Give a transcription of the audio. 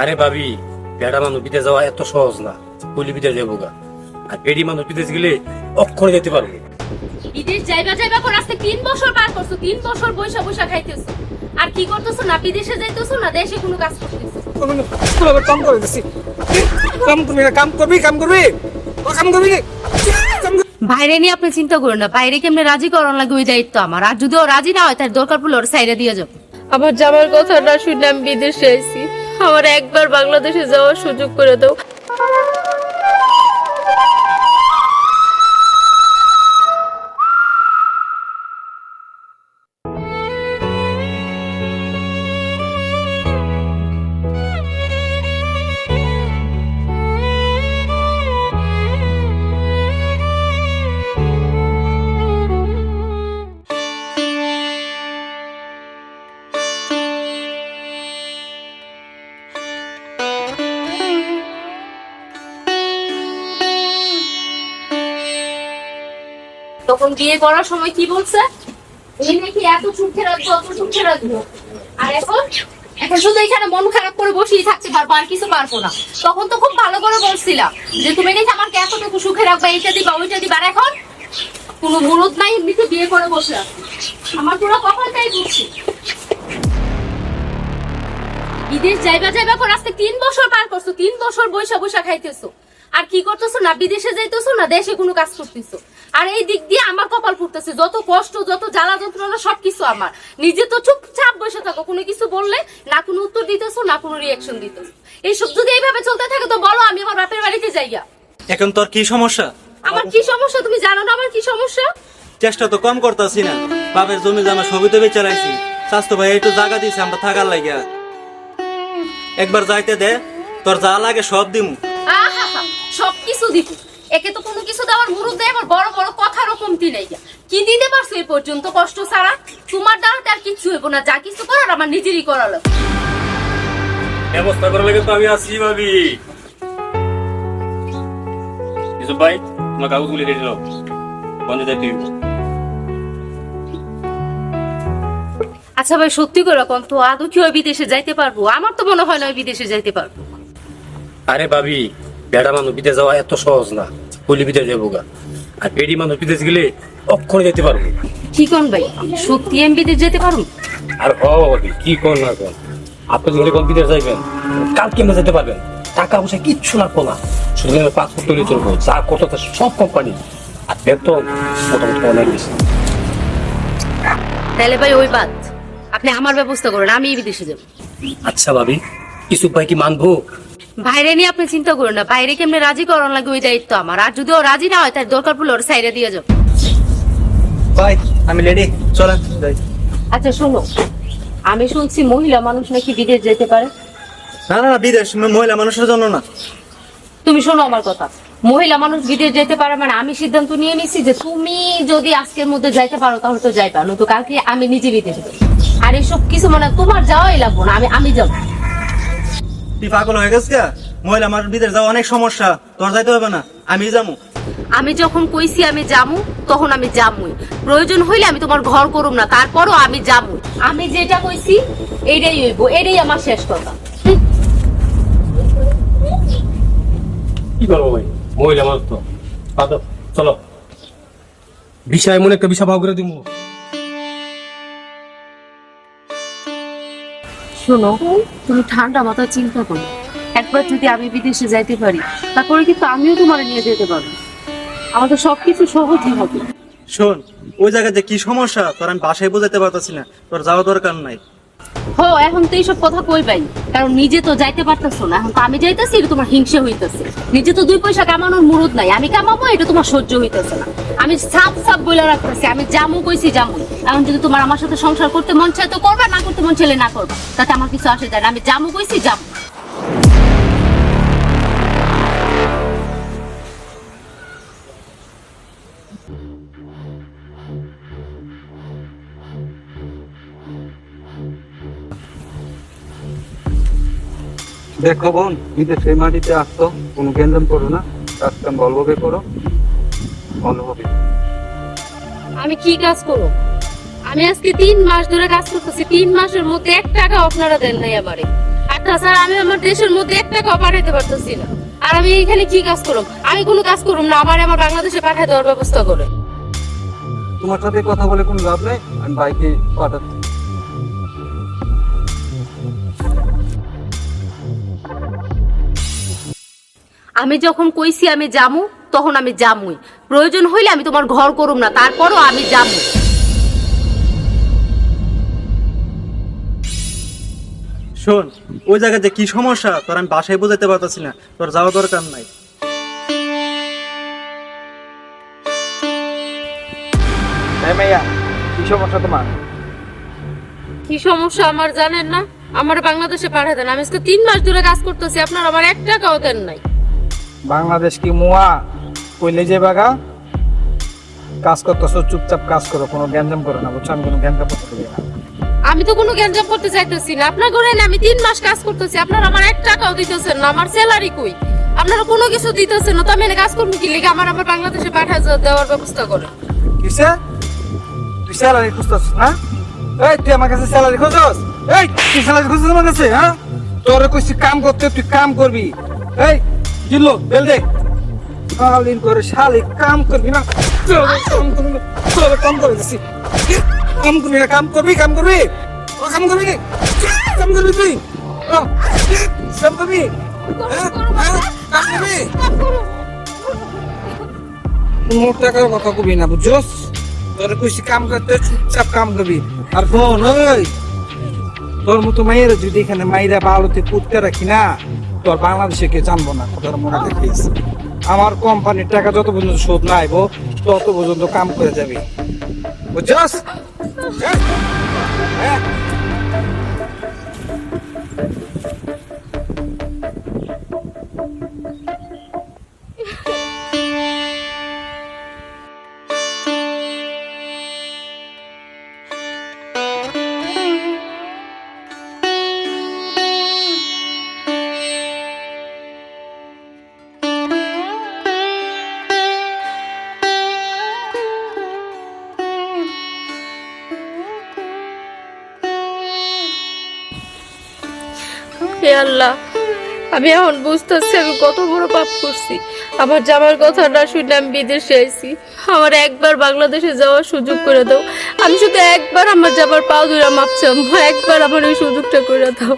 আরে ভাবি বেড়া মানুষ বিদেশ যাওয়া এত সহজ না। বলি বিদেশ যাব গা। আর বেডি মানুষ বিদেশ গেলে অক্ষরে যেতে পারব। বিদেশ যাইবা যাইবা করে আজকে তিন বছর পার করছ তিন বছর বৈশা বৈশা খাইতেছো। আর কি করতেছো না বিদেশে যাইতেছো না দেশে কোনো কাজ করতেছো? কাম করে দিছি। কাম করবি না কাম করবি কাম করবি? কাম করবি বাইরে নিয়ে আপনি চিন্তা করুন না বাইরে কেমনে রাজি করানো লাগে ওই দায়িত্ব আমার। আর যদি ও রাজি না হয় তার দরকার পড়লে ওর সাইডে দিয়ে যাব আমার জামার কথাটা শুনলাম বিদেশে আইছি। আমার একবার বাংলাদেশে যাওয়ার সুযোগ করে দাও। তখন বিয়ে করার সময় কি বলছে? তুমি আমাকে এইটা দিবা, ওইটা দিবা। এখন কোনো নাই, এমনিতে বিয়ে করে। আমার বিদেশ যাইবা যাইবা করে আজকে তিন বছর পার করছ, তিন বছর বৈশা বৈশা খাইতেছো। আর কি করতেছো না? বিদেশে যাইতেছো না? দেশে কোনো কাজ করতেছো? আর এই দিক দিয়ে আমার কপাল ফুটতেছে। যত কষ্ট যত জ্বালা যন্ত্রণা সবকিছু আমার। নিজে তো চুপচাপ বসে থাকো। কোনো কিছু বললে না কোনো উত্তর দিতেছো না কোনো রিয়াকশন দিতেছো। এইসব যদি এইভাবে চলতে থাকে তো বলো আমি আমার বাপের বাড়িতে যাইয়া এখন তোর কি সমস্যা? আমার কি সমস্যা? তুমি জানো না আমার কি সমস্যা? চেষ্টা তো কম করতাছি না। বাপের জমি জামা সবই তো বেচারাইছি স্বাস্থ্য ভাই একটু জায়গা দিছে আমরা থাকার লাগিয়া। একবার যাইতে দে তোর যা লাগে সব দিমু। আহা! সবকিছু দিব? একে তো কোনো কিছু দেওয়ার মুরুদ দেয় আমার বড় বড় কথারও কমতি নেই। কি দিতে পারছ এই পর্যন্ত কষ্ট ছাড়া? তোমার দ্বারা আর কিচ্ছু হইব না যা কিছু করার আমার নিজেরই করালো ব্যবস্থা করার লাগে তো আমি আছি ভাবি। ইসুফ ভাই তোমার কাগজগুলি রেডি নাও। বন্ধে যাইতে হইব। আচ্ছা ভাই সত্যি করে কোন তো আদৌ কি ওই বিদেশে যাইতে পারব? আমার তো মনে হয় না ওই বিদেশে যাইতে পারব। আরে ভাবি বেড়া মানুষ বিদেশ যাওয়া এত সহজ না। বলি বিদেশ যাব গা। আর বেডি মানুষ বিদেশ গেলে অক্ষরে যেতে পারব। কি কোন ভাই? সত্যি আমি বিদেশ যেতে পারব? আর হ ভাবি কি কোন না কোন। আপনি কোন বিদেশ যাইবেন যেতে পারবেন? টাকা পয়সা কিচ্ছু লাগবো না। শুধু পাসপোর্ট তৈরি চলবো যা কত সব কোম্পানি আর বেতন মোটামুটি অনেক বেশি। তাহলে ভাই ওই বাদ। আপনি আমার ব্যবস্থা করেন আমি বিদেশে যাব। আচ্ছা ভাবি কিছু ভাই কি মানবো? বাইরে নিয়ে আপনি চিন্তা করুন না বাইরে কেমনে রাজি করানো লাগে ওই দায়িত্ব আমার। আর যদি ও রাজি না হয় তার দরকার পড়লে ওর সাইডে দিয়ে যাব ভাই আমি রেডি চলেন যাই। আচ্ছা শোনো আমি শুনছি মহিলা মানুষ নাকি বিদেশ যেতে পারে? না না না, বিদেশ মহিলা মানুষের জন্য না। তুমি শোনো আমার কথা মহিলা মানুষ বিদেশ যেতে পারে মানে আমি সিদ্ধান্ত নিয়ে নিছি যে তুমি যদি আজকের মধ্যে যাইতে পারো তাহলে তো যাইবা নয়তো কালকে আমি নিজে বিদেশ আর এসব কিছু মানে তোমার যাওয়াই লাগবো না আমি আমি যাব। তুই পাগল হয়ে গেছ গা? মহিলা মানুষ বিদেশ যাওয়া অনেক সমস্যা। তোর যাইতে হবে না আমি যাব। আমি যখন কইছি আমি যামু তখন আমি যামুই প্রয়োজন হইলে আমি তোমার ঘর করুম না তারপরও আমি যামু আমি যেটা কইছি এটাই হইব এটাই আমার শেষ কথা। কি করব ভাই? মহিলা মানুষ তো। চলো। বিষয় মনে একটা বিষয় ভাগ করে দিব শোনো, তুমি ঠান্ডা মাথায় চিন্তা করো। একবার যদি আমি বিদেশে যাইতে পারি, তারপরে কিন্তু আমিও তোমার নিয়ে যেতে পারব। আমাদের সবকিছু সহজই হবে। শোন, ওই জায়গাতে কি সমস্যা, তোর আমি বাসায় বোঝাতে পারতাছি না। তোর যাওয়া দরকার নাই। হো, এখন তো এইসব কথা কই পাই কারণ নিজে তো যাইতে পারতেছো না। এখন তো আমি যাইতেছি, এটা তোমার হিংসে হইতেছে। নিজে তো দুই পয়সা কামানোর মুরুদ নাই। আমি কামাবো, এটা তোমার সহ্য হইতেছে না। আমি সাপ সাপ বলে রাখতেছি, আমি জামু কইছি জামু এখন যদি তোমার আমার সাথে সংসার করতে মন চায় তো করবা, না করতে মন চাইলে না করবা। তাতে আমার কিছু আসে যায় না। আমি জামু কইছি জামু দেখো বোন বিদেশে মাটিতে আসতো কোনো গেঞ্জাম করো না কাজ কাম ভালোভাবে করো ভালোভাবে আমি কি কাজ করব? আমি আজকে তিন মাস ধরে কাজ করতেছি তিন মাসের মধ্যে এক টাকা আপনারা দেন নাই আমারে। আর তাছাড়া আমি আমার দেশের মধ্যে এক টাকাও পাঠাইতে পারতেছি না। আর আমি এখানে কি কাজ করব? আমি কোনো কাজ করব না আমার আমার বাংলাদেশে পাঠাই দেওয়ার ব্যবস্থা করে। তোমার সাথে কথা বলে কোনো লাভ নেই? আমি বাইকে পাঠাচ্ছি। আমি যখন কইছি আমি জামু তখন আমি জামুই প্রয়োজন হইলে আমি তোমার ঘর করুম না তারপরও আমি জামু শোন ওই জায়গায় যে কি সমস্যা তোর আমি বাসায় বোঝাতে পারতেছি না তোর যাওয়া দরকার নাই। কি সমস্যা তোমার? কি সমস্যা আমার জানেন না? আমার বাংলাদেশে পাঠাই দেন। আমি আজকে তিন মাস ধরে কাজ করতেছি আপনার আমার এক টাকাও দেন নাই। বাংলাদেশ কি মুয়া? কইলে যে বাগা? কাজ করতেছো চুপচাপ কাজ করো কোনো গ্যাঞ্জাম করো না বুঝছ? আমি কোনো গ্যাঞ্জাম করতে না। আমি তো কোনো গ্যাঞ্জাম করতে চাইতেছি না। আপনার ঘরে আমি তিন মাস কাজ করতেছি আপনার আমার এক টাকাও দিতেছেন না। আমার স্যালারি কই? আপনারা কোনো কিছু দিতেছেন না তো আমি এনে কাজ করব কি লিখে আমার আমার বাংলাদেশে পাঠা দেওয়ার ব্যবস্থা করে কিসে? তুই স্যালারি খুঁজতেছ না? এই, তুই আমার কাছে স্যালারি খুঁজছস এই, তুই স্যালারি খুঁজছিস আমার কাছে হ্যাঁ? তোর কইছি কাম করতে, তুই কাম করবি। এই, জিল্লো, বেল দে। শালিন করে শালি, কাম করবি না। তোর কাম করবি না কাম করে দিছি। কাম করবি না, কাম করবি কাম করবি। ও কাম করবি কাম করবি তুই? কাম করবি? হ্যাঁ? হ্যাঁ? কাম করবি? মোট টাকার কথা কবি না বুঝছস তোর কইছি, কাম করতে চুপচাপ কাম করবি। আর বোন, ওই, তোর মতো মায়ের যদি এখানে মাইরা বালুতে কুটতে রাখি না তোর বাংলাদেশে কে জানব না তোর মনে রাখিস। আমার কোম্পানির টাকা যত পর্যন্ত শোধ না আইব তত পর্যন্ত কাম করে যাবি। বুঝছস? হ্যাঁ? হে আল্লাহ। আমি এখন বুঝতেছি আমি কত বড় পাপ করছি। আমার যাবার কথা না শুনে আমি বিদেশে আইছি। আমার একবার বাংলাদেশে যাওয়ার সুযোগ করে দাও। আমি শুধু একবার আমার যাবার পাও দুরা মাপছি একবার আমার এই সুযোগটা করে দাও।